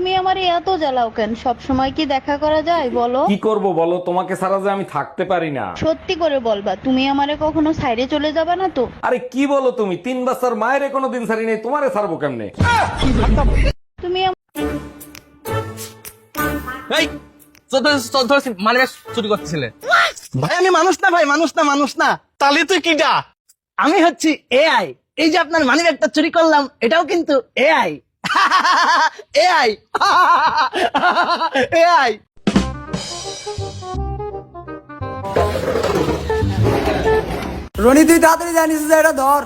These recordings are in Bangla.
তুমি আমারে এত জ্বালাও কেন? সব সময় কি দেখা করা যায় বলো? কি করব বলো? তোমাকে ছাড়া যে আমি থাকতে পারি না। সত্যি করে বলবা তুমি আমারে কখনো সাইডে চলে যাবা না তো? আরে কি বলো তুমি? তিন বছর মায়ের কোনো দিন ছাড়ি নেই তোমারে ছাড়বো কেমনে? তুমি আম- এই মানে চুরি করতেছিলে। ভাই আমি মানুষ না ভাই মানুষ না মানুষ না। তাহলে তুই কিটা? আমি হচ্ছি এআই এই যে আপনার মানি ব্যাগটা চুরি করলাম এটাও কিন্তু এআই এআই এআই রনি তুই তাড়াতাড়ি জানিস যে এটা ধর।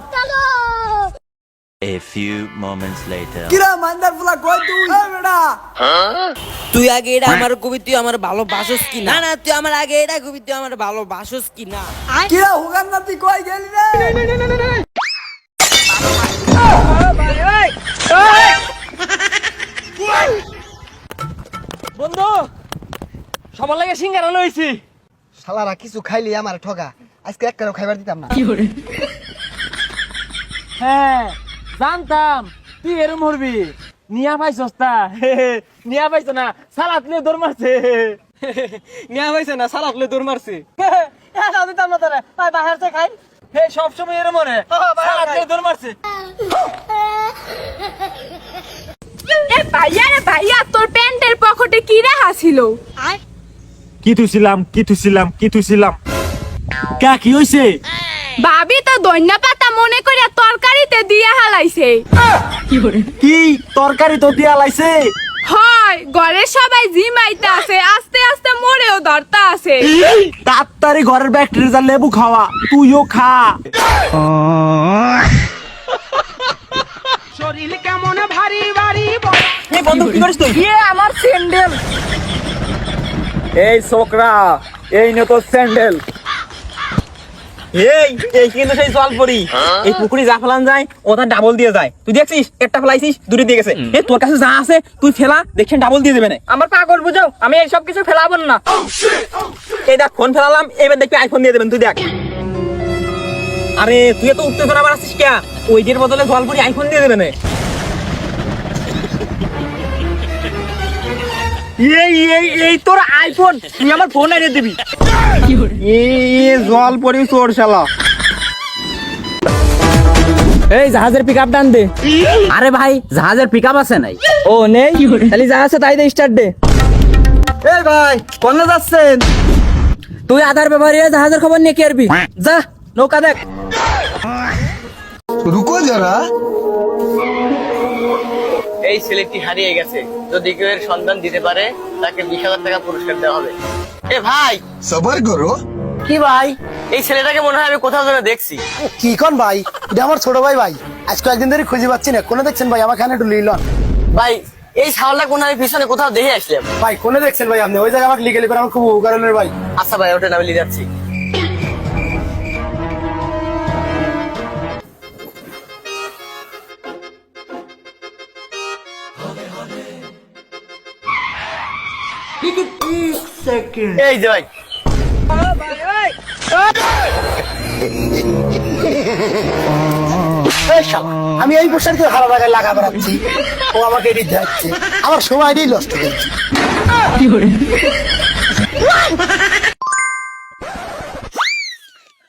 A few moments later. কিরা মান্দার ফুলা কই তুই? এই বেটা। তুই আগে এটা আমার কবি তুই আমার ভালোবাসস কি না? না তুই আমার আগে এটা কবি তুই আমার ভালোবাসস কি না? কিরা হুগান না তুই কই গেলি রে? সবার লাগে সিঙ্গারা লইছি। শালারা কিছু খাইলি আমার ঠগা। আজকে এক কারও খাইবার দিতাম না। হ্যাঁ জানতাম তুই এরম হরবি। নিয়া পাইছস সস্তা নিয়া পাইছ না সালাত লিয়ে দৌড় মারছে। নিয়া পাইছে না সালাত লিয়ে দৌড় মারছে। হ্যাঁ দিতাম না তোরে। ভাই বাহার থেকে খাই। হে সব সময় এরম মনে সালাত লিয়ে দৌড় মারছে। এ ভাইয়া রে ভাইয়া তোর প্যান্টের পকেটে কি রাখা ছিল? কি থুছিলাম কি থুছিলাম কি থুছিলাম কা কি হইছে? ভাবি তো ধন্যা পাতা মনে করে তরকারিতে দিয়া হালাইছে। কি তরকারি তো দিয়া লাইছে হয় ঘরে সবাই জিমাইতে আছে আস্তে আস্তে মরেও ধরতে আছে। তাড়াতাড়ি ঘরের ব্যাকটেরিয়া যা লেবু খাওয়া তুইও খা। শরীর কেমন ভারী ভারী এই বন্ধু কি করিস তুই? এ আমার স্যান্ডেল এই ছোকরা এই নে তোর স্যান্ডেল। এই এই কিন্তু সেই জল পড়ি এই পুকুরি যা ফেলান যায় ওটা ডাবল দিয়ে যায়। তুই দেখছিস? একটা ফেলাইছিস দূরে দিয়ে গেছে। এ তোর কাছে যা আছে তুই ফেলা দেখছেন ডাবল দিয়ে দেবে না। আমার পাগল বুঝাও আমি এই সব কিছু ফেলাবো না। এই দেখ ফোন ফেলালাম এবার দেখবি আইফোন দিয়ে দেবেন তুই দেখ। আরে তুই তো উঠতে ধরা আসছিস কে ওই ডের বদলে জল পড়ি আইফোন দিয়ে দেবে না। এই এই এই তোর আইফোন তুই আমার ফোন এনে দিবি। জল পরি চোর শালা। এই জাহাজের পিক আপ ডান দে। আরে ভাই জাহাজের পিক আপ আছে নাই? ও নেই। তাহলে যা আছে তাই দে স্টার্ট দে। এই ভাই কোন যাচ্ছেন? তুই আধার ব্যাপারে জাহাজের খবর নিয়ে কি আরবি যা নৌকা দেখ। রুকো যারা এই ছেলেটি হারিয়ে গেছে। যদি কেউ এর সন্ধান দিতে পারে তাকে বিশ হাজার টাকা পুরস্কার দেওয়া হবে। এ ভাই! সবার করো কি ভাই? এই ছেলেটাকে মনে হয় আমি কোথাও যেন দেখছি। কি কোন ভাই? এটা আমার ছোট ভাই ভাই। আজ কয়েকদিন ধরে খুঁজে পাচ্ছি না। কোনে দেখছেন ভাই? আমার খানে একটু লিলন ভাই এই ছাগলটা কোন আমি পিছনে কোথাও দেখে আসলাম। ভাই কোনে দেখছেন ভাই আপনি? ওই জায়গায় আমাকে লিগেলি করে আমার খুব উপকারের ভাই। আচ্ছা ভাই ওটা আমি নিয়ে যাচ্ছি। এই যে ভাই। এই শালা, আমি এই পোশাক দিয়ে ভালো জায়গায় লাগা বেড়াচ্ছি। ও আমাকে এটি যাচ্ছে আমার সময়টাই নষ্ট করছে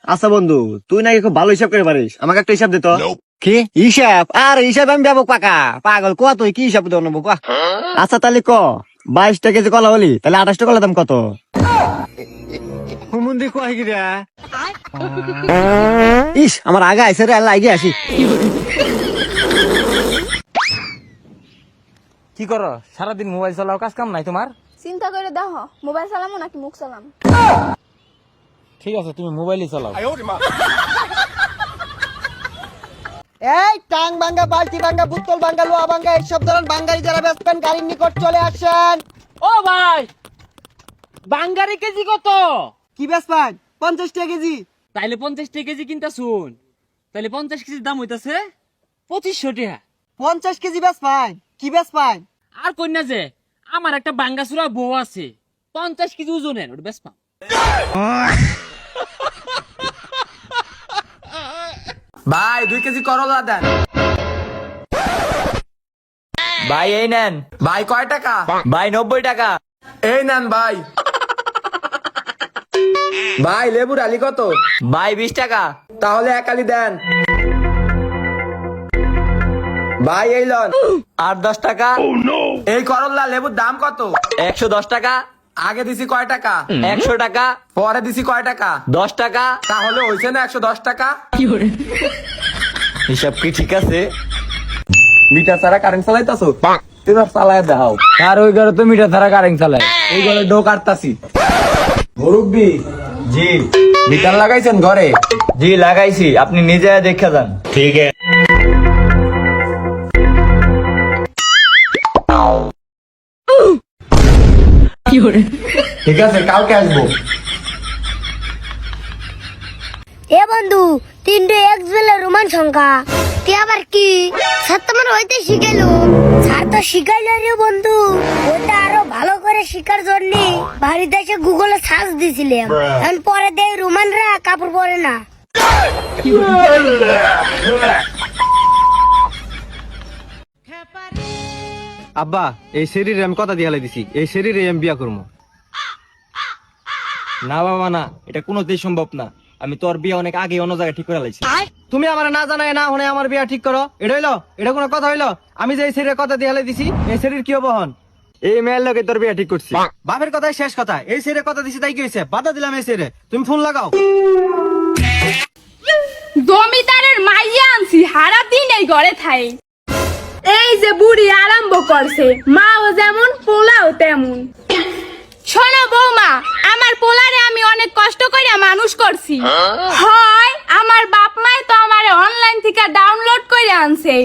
আচ্ছা বন্ধু তুই নাকি খুব ভালো হিসাব করে পারিস? আমাকে একটা হিসাব দে তো। কি? হিসাব? আর হিসাব আমি ব্যাপক পাকা। পাগল ক তুই? কি হিসাব দেবো নেব আচ্ছা তাহলে ক? বাইশটা কেজি কলা হলি তাহলে আঠাশটা কলা দাম কত? হুমুন্দি কয় কি রে? ইস আমার আগে আইসে রে আগে আসি। কি করো? সারাদিন মোবাইল চালাও কাজ কাম নাই তোমার? চিন্তা করে দেখো মোবাইল চালামো নাকি মুখ চালাম? ঠিক আছে তুমি মোবাইলই চালাও। এই টাং বাঙ্গা বালতি ভাঙ্গা বোতল বাঙ্গা লোহা ভাঙ্গা এইসব ধরনের বাঙ্গারি যারা বেচবেন গাড়ির নিকট চলে আসেন। ও ভাই বাঙ্গারি কেজি কত? কি বেচবেন পঞ্চাশ টাকা কেজি। তাইলে পঞ্চাশ টাকা কেজি কিনতা শুন তাইলে পঞ্চাশ কেজির দাম হইতাছে পঁচিশশো টাকা। পঞ্চাশ কেজি বেচবেন কি বেচবেন আর কন্যা যে আমার একটা বাঙ্গাসুরা বউ আছে পঞ্চাশ কেজি ওজনের ওটা বেশ ভাই দুই কেজি করলা দেন। ভাই এই নেন। ভাই কয় টাকা? ভাই নব্বই টাকা। এই নেন ভাই। ভাই লেবুর আলি কত? ভাই বিশ টাকা। তাহলে এক আলি দেন। ভাই এই লন। আট দশ টাকা। এই করল্লা লেবুর দাম কত? একশো দশ টাকা। আগে দিছি কয় টাকা? একশো টাকা পরে দিছি কয় টাকা? দশ টাকা। তাহলে হয়েছে না একশো দশ টাকা? হিসাব কি ঠিক আছে? মিটার ছাড়া কারেন্ট চালাইতাছো? এবার চালায় দেখাও। আর ওই ঘরে তো মিটার ছাড়া কারেন্ট চালায়। এই ঘরে ডো কাটতাছি। মুরব্বি জি। মিটার লাগাইছেন ঘরে? জি লাগাইছি। আপনি নিজে দেখে যান। ঠিক আছে। ঠিক আছে কালকে আসব। এ বন্ধু তিনটে এক্স বেলে রোমান সংখ্যা। তুই আবার কি? স্যার তোমার হইতে শিখাইলো। স্যার তো শিখাইলো রে বন্ধু। ওটা আরও ভালো করে শিখার জন্য বাড়িতে এসে গুগলে সার্চ দিছিলাম। এখন পরে দেখ রোমানরা কাপড় পরে না। আব্বা এই শরীরে আমি কথা দিয়ে দিছি এই শরীরে আমি বিয়া করব না বাবা না। এটা কোনোতেই সম্ভব না। আমি তোর বিয়ে অনেক আগে অন্য জায়গায় ঠিক করে লাইছি। তুমি আমার না জানাই না হনে আমার বিয়া ঠিক করো। এটা হইল? এটা কোনো কথা হইল? আমি যে এই শরীরে কথা দিয়ে দিছি এই শরীর কি হব হন এই মেয়ের লোকে তোর বিয়া ঠিক করছি। বাপের কথাই শেষ কথা। এই শরীরে কথা দিছি তাই কি হয়েছে বাধা দিলাম এই শরীরে তুমি ফোন লাগাও। জমিদারের মাইয়া আনছি হারা দিন এই ঘরে থাই। এই যে বুড়ি আরম্ভ করছে মাও যেমন পোলাও তেমন। শোনো বৌমা আমার পোলারে আমি অনেক কষ্ট করে মানুষ করছি। হয়? আমার বাপ মাই তো আমার অনলাইন থেকে ডাউনলোড করে আনছে।